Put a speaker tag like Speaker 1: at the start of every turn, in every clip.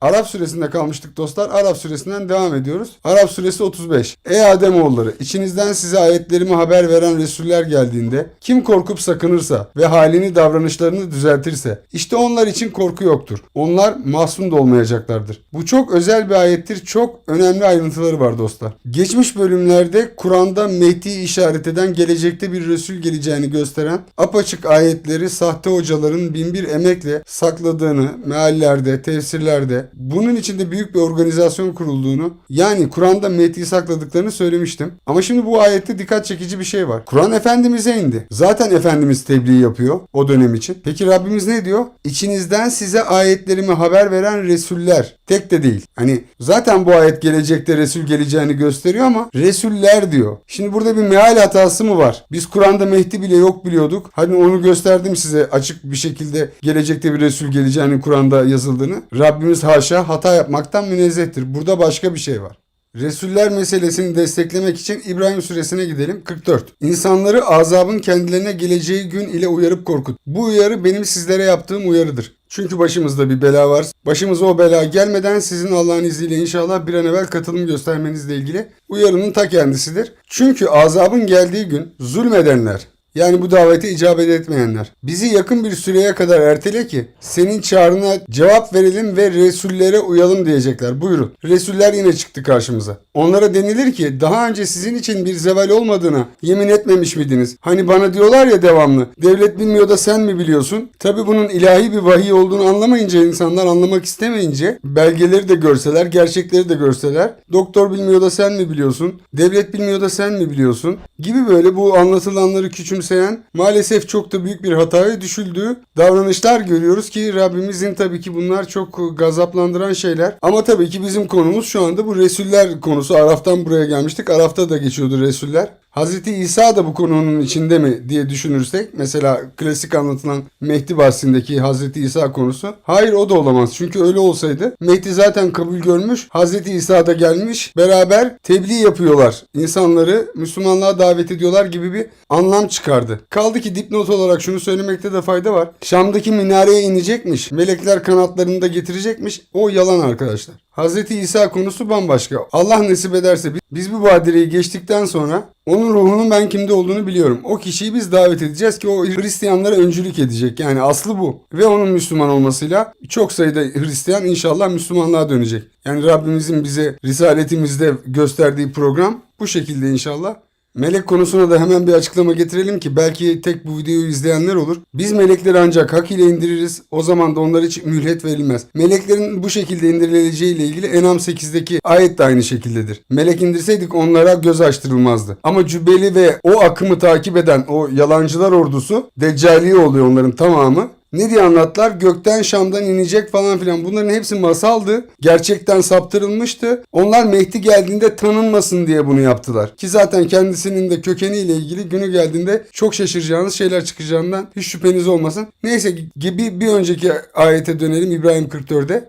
Speaker 1: Arap suresinde kalmıştık dostlar. Arap suresinden devam ediyoruz. Arap suresi 35. Ey Ademoğulları içinizden size ayetlerimi haber veren Resuller geldiğinde kim korkup sakınırsa ve halini davranışlarını düzeltirse işte onlar için korku yoktur. Onlar mahzun da olmayacaklardır. Bu çok özel bir ayettir. Çok önemli ayrıntıları var dostlar. Geçmiş bölümlerde Kur'an'da Mehdi'yi işaret eden gelecekte bir Resul geleceğini gösteren apaçık ayetleri sahte hocaların binbir emekle sakladığını meallerde, tefsirlerde bunun içinde büyük bir organizasyon kurulduğunu yani Kur'an'da Mehdi'yi sakladıklarını söylemiştim. Ama şimdi bu ayette dikkat çekici bir şey var. Kur'an Efendimiz'e indi. Zaten Efendimiz tebliğ yapıyor o dönem için. Peki Rabbimiz ne diyor? İçinizden size ayetlerimi haber veren Resuller. Tek de değil. Hani zaten bu ayet gelecekte Resul geleceğini gösteriyor ama Resuller diyor. Şimdi burada bir meal hatası mı var? Biz Kur'an'da Mehdi bile yok biliyorduk. Hani onu gösterdim size açık bir şekilde gelecekte bir Resul geleceğini Kur'an'da yazıldığını. Rabbimiz haşa hata yapmaktan münezzehtir. Burada başka bir şey var. Resuller meselesini desteklemek için İbrahim suresine gidelim. 44. İnsanları azabın kendilerine geleceği gün ile uyarıp korkut. Bu uyarı benim sizlere yaptığım uyarıdır. Çünkü başımızda bir bela var. Başımıza o bela gelmeden sizin Allah'ın izniyle inşallah bir an evvel katılım göstermenizle ilgili uyarının ta kendisidir. Çünkü azabın geldiği gün zulmedenler, yani bu davete icabet etmeyenler. Bizi yakın bir süreye kadar ertele ki senin çağrına cevap verelim ve Resullere uyalım diyecekler. Buyurun. Resuller yine çıktı karşımıza. Onlara denilir ki daha önce sizin için bir zeval olmadığına yemin etmemiş miydiniz? Hani bana diyorlar ya devamlı. Devlet bilmiyor da sen mi biliyorsun? Tabi bunun ilahi bir vahiy olduğunu anlamayınca insanlar anlamak istemeyince belgeleri de görseler, gerçekleri de görseler. Doktor bilmiyor da sen mi biliyorsun? Devlet bilmiyor da sen mi biliyorsun? Gibi böyle bu anlatılanları küçümseyen maalesef çok da büyük bir hataya düşüldüğü davranışlar görüyoruz ki Rabbimizin tabii ki bunlar çok gazaplandıran şeyler. Ama tabii ki bizim konumuz şu anda bu Resuller konusu. Araf'tan buraya gelmiştik. Araf'ta da geçiyordu Resuller. Hazreti İsa da bu konunun içinde mi diye düşünürsek mesela klasik anlatılan Mehdi bahsindeki Hazreti İsa konusu hayır o da olamaz. Çünkü öyle olsaydı Mehdi zaten kabul görmüş. Hazreti İsa da gelmiş. Beraber tebliğ yapıyorlar. İnsanları Müslümanlığa davet ediyorlar gibi bir anlam çıkardı. Kaldı ki dipnot olarak şunu söylemekte de fayda var. Şam'daki minareye inecekmiş. Melekler kanatlarını da getirecekmiş. O yalan arkadaşlar. Hazreti İsa konusu bambaşka. Allah nasip ederse biz bu badireyi geçtikten sonra onun ruhunun ben kimde olduğunu biliyorum. O kişiyi biz davet edeceğiz ki o Hristiyanlara öncülük edecek. Yani aslı bu. Ve onun Müslüman olmasıyla çok sayıda Hristiyan inşallah Müslümanlığa dönecek. Yani Rabbimizin bize risaletimizde gösterdiği program bu şekilde inşallah. Melek konusuna da hemen bir açıklama getirelim ki belki tek bu videoyu izleyenler olur. Biz melekleri ancak hak ile indiririz. O zaman da onlar için mühlet verilmez. Meleklerin bu şekilde indirileceği ile ilgili Enam 8'deki ayet de aynı şekildedir. Melek indirseydik onlara göz açtırılmazdı. Ama cübbeli ve o akımı takip eden o yalancılar ordusu Deccali oluyor onların tamamı. Ne diye anlattılar? Gökten Şam'dan inecek falan filan. Bunların hepsi masaldı. Gerçekten saptırılmıştı. Onlar Mehdi geldiğinde tanınmasın diye bunu yaptılar. Ki zaten kendisinin de kökeniyle ilgili günü geldiğinde çok şaşıracağınız şeyler çıkacağından hiç şüpheniz olmasın. Neyse gibi bir önceki ayete dönelim İbrahim 44'e.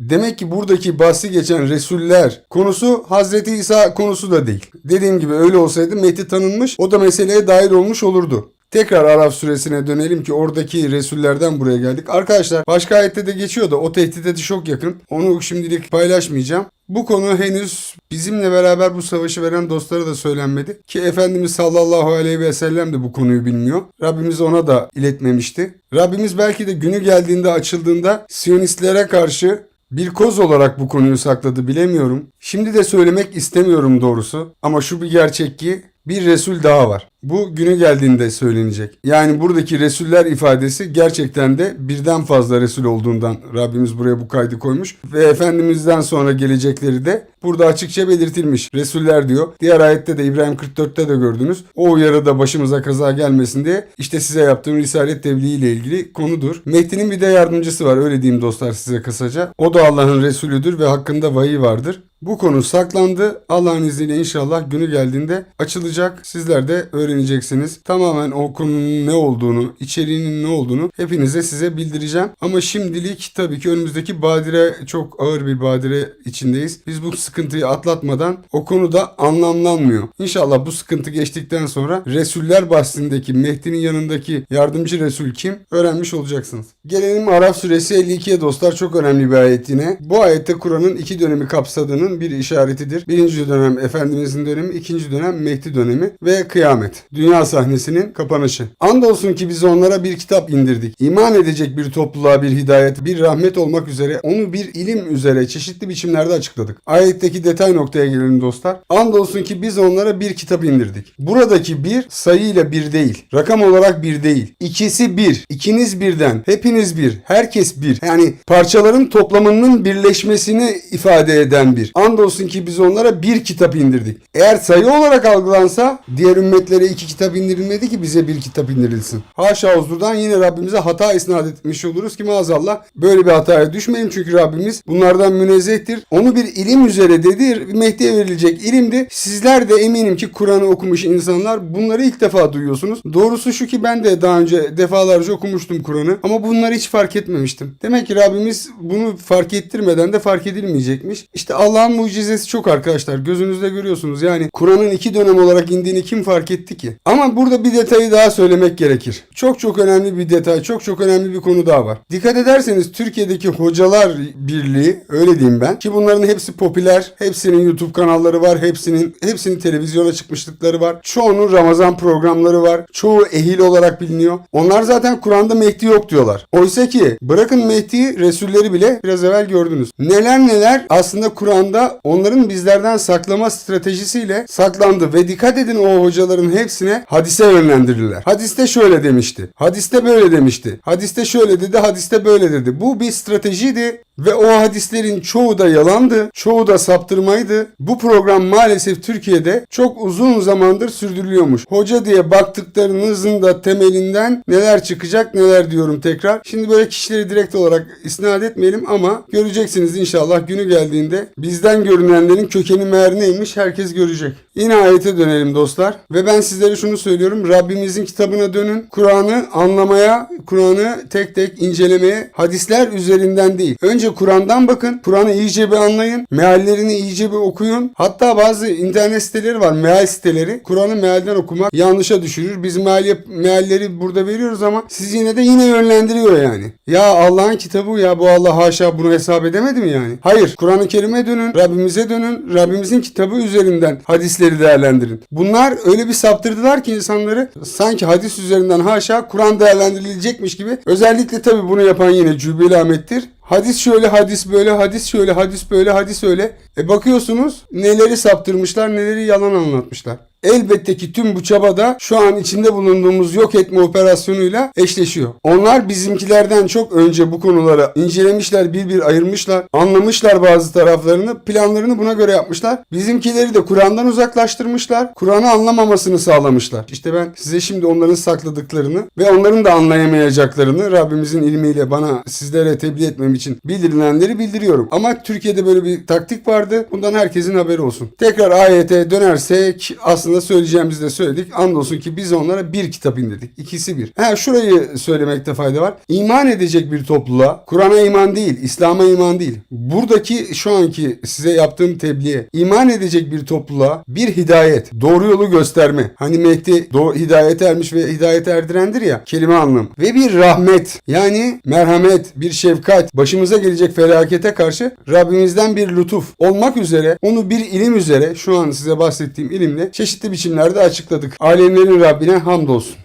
Speaker 1: Demek ki buradaki bahsi geçen Resuller konusu Hazreti İsa konusu da değil. Dediğim gibi öyle olsaydı Mehdi tanınmış o da meseleye dahil olmuş olurdu. Tekrar Araf suresine dönelim ki oradaki Resullerden buraya geldik. Arkadaşlar başka ayette de geçiyor da o tehdide de çok yakın. Onu şimdilik paylaşmayacağım. Bu konu henüz bizimle beraber bu savaşı veren dostlara da söylenmedi. Ki Efendimiz sallallahu aleyhi ve sellem de bu konuyu bilmiyor. Rabbimiz ona da iletmemişti. Rabbimiz belki de günü geldiğinde açıldığında Siyonistlere karşı bir koz olarak bu konuyu sakladı bilemiyorum. Şimdi de söylemek istemiyorum doğrusu. Ama şu bir gerçek ki bir Resul daha var. Bu günü geldiğinde söylenecek. Yani buradaki Resuller ifadesi gerçekten de birden fazla Resul olduğundan Rabbimiz buraya bu kaydı koymuş. Ve Efendimiz'den sonra gelecekleri de burada açıkça belirtilmiş. Resuller diyor. Diğer ayette de İbrahim 44'te de gördünüz. O uyarıda başımıza kaza gelmesin diye işte size yaptığım Risalet tebliği ile ilgili konudur. Mehdi'nin bir de yardımcısı var öyle diyeyim dostlar size kısaca. O da Allah'ın Resulüdür ve hakkında vahiy vardır. Bu konu saklandı. Allah'ın izniyle inşallah günü geldiğinde açılacak. Sizler de öğreneceksiniz. Tamamen o konunun ne olduğunu, içeriğinin ne olduğunu hepinize size bildireceğim. Ama şimdilik tabii ki önümüzdeki badire çok ağır bir badire içindeyiz. Biz bu sıkıntıyı atlatmadan o konuda anlamlanmıyor. İnşallah bu sıkıntı geçtikten sonra Resuller bahsindeki Mehdi'nin yanındaki yardımcı Resul kim öğrenmiş olacaksınız. Gelelim Araf suresi 52'ye dostlar çok önemli bir ayet yine. Bu ayette Kur'an'ın iki dönemi kapsadığının bir işaretidir. Birinci dönem Efendimizin dönemi, ikinci dönem Mehdi dönemi ve kıyamet. Dünya sahnesinin kapanışı. Andolsun ki biz onlara bir kitap indirdik. İman edecek bir topluluğa bir hidayet, bir rahmet olmak üzere onu bir ilim üzere çeşitli biçimlerde açıkladık. Ayetteki detay noktaya gelelim dostlar. Andolsun ki biz onlara bir kitap indirdik. Buradaki bir sayıyla bir değil. Rakam olarak bir değil. İkisi bir. İkiniz birden. Hepiniz bir. Herkes bir. Yani parçaların toplamının birleşmesini ifade eden bir. Andolsun ki biz onlara bir kitap indirdik. Eğer sayı olarak algılansa diğer ümmetlere iki kitap indirilmedi ki bize bir kitap indirilsin. Haşa huzurdan yine Rabbimize hata isnat etmiş oluruz ki maazallah böyle bir hataya düşmeyin çünkü Rabbimiz bunlardan münezzehtir. Onu bir ilim üzere dedi. Mehdi'ye verilecek ilimdi. Sizler de eminim ki Kur'an'ı okumuş insanlar bunları ilk defa duyuyorsunuz. Doğrusu şu ki ben de daha önce defalarca okumuştum Kur'an'ı ama bunları hiç fark etmemiştim. Demek ki Rabbimiz bunu fark ettirmeden de fark edilmeyecekmiş. İşte Allah'ın mucizesi çok arkadaşlar. Gözünüzde görüyorsunuz. Yani Kur'an'ın iki dönem olarak indiğini kim fark etti ki? Ama burada bir detayı daha söylemek gerekir. Çok çok önemli bir detay, çok çok önemli bir konu daha var. Dikkat ederseniz Türkiye'deki Hocalar Birliği, öyle diyeyim ben, ki bunların hepsi popüler, hepsinin YouTube kanalları var, hepsinin hepsinin televizyona çıkmışlıkları var. Çoğunun Ramazan programları var. Çoğu ehil olarak biliniyor. Onlar zaten Kur'an'da Mehdi yok diyorlar. Oysa ki bırakın Mehdi'yi, Resulleri bile biraz evvel gördünüz. Neler neler aslında Kur'an'da onların bizlerden saklama stratejisiyle saklandı ve dikkat edin o hocaların hepsine hadise yönlendirirler. Hadiste şöyle demişti. Hadiste böyle demişti. Hadiste şöyle dedi, hadiste böyle dedi. Bu bir stratejiydi ve o hadislerin çoğu da yalandı, çoğu da saptırmaydı. Bu program maalesef Türkiye'de çok uzun zamandır sürdürülüyormuş. Hoca diye baktıklarınızın da temelinden neler çıkacak neler diyorum tekrar. Şimdi böyle kişileri direkt olarak isnat etmeyelim ama göreceksiniz inşallah günü geldiğinde bizden görünenlerin kökeni meğer neymiş herkes görecek. Yine ayete dönelim dostlar. Ve ben sizlere şunu söylüyorum. Rabbimizin kitabına dönün. Kur'an'ı anlamaya, Kur'an'ı tek tek incelemeye, hadisler üzerinden değil. Önce Kur'an'dan bakın. Kur'an'ı iyice bir anlayın. Meallerini iyice bir okuyun. Hatta bazı internet siteleri var. Meal siteleri. Kur'an'ı mealden okumak yanlışa düşürür. Biz meal mealleri burada veriyoruz ama siz yine de yine yönlendiriyor yani. Ya Allah'ın kitabı ya bu Allah haşa bunu hesap edemedi mi yani? Hayır. Kur'an-ı Kerim'e dönün. Rabbimize dönün. Rabbimizin kitabı üzerinden hadisleri değerlendirin. Bunlar öyle bir saptırdılar ki insanları sanki hadis üzerinden haşa Kur'an değerlendirilecekmiş gibi. Özellikle tabii bunu yapan yine Cübbeli Ahmet'tir. Hadis şöyle, hadis böyle, hadis şöyle, hadis böyle, hadis öyle. E bakıyorsunuz neleri saptırmışlar, neleri yalan anlatmışlar. Elbette ki tüm bu çabada şu an içinde bulunduğumuz yok etme operasyonuyla eşleşiyor. Onlar bizimkilerden çok önce bu konuları incelemişler, bir bir ayırmışlar, anlamışlar bazı taraflarını, planlarını buna göre yapmışlar. Bizimkileri de Kur'an'dan uzaklaştırmışlar, Kur'an'ı anlamamasını sağlamışlar. İşte ben size şimdi onların sakladıklarını ve onların da anlayamayacaklarını Rabbimizin ilmiyle bana sizlere tebliğ etmem için bildirilenleri bildiriyorum. Ama Türkiye'de böyle bir taktik vardı. Bundan herkesin haberi olsun. Tekrar ayete dönersek aslında söyleyeceğimizi de söyledik. Andolsun ki biz onlara bir kitap indirdik. İkisi bir. Ha şurayı söylemekte fayda var. İman edecek bir topluluğa, Kur'an'a iman değil, İslam'a iman değil. Buradaki şu anki size yaptığım tebliğe iman edecek bir topluluğa bir hidayet, doğru yolu gösterme. Hani Mehdi doğru hidayet ermiş ve hidayet erdirendir ya kelime anlamı. Ve bir rahmet yani merhamet, bir şefkat, başımıza gelecek felakete karşı Rabbimizden bir lütuf olmak üzere onu bir ilim üzere şu an size bahsettiğim ilimle çeşitli biçimlerde açıkladık. Alemlerin Rabbine hamdolsun.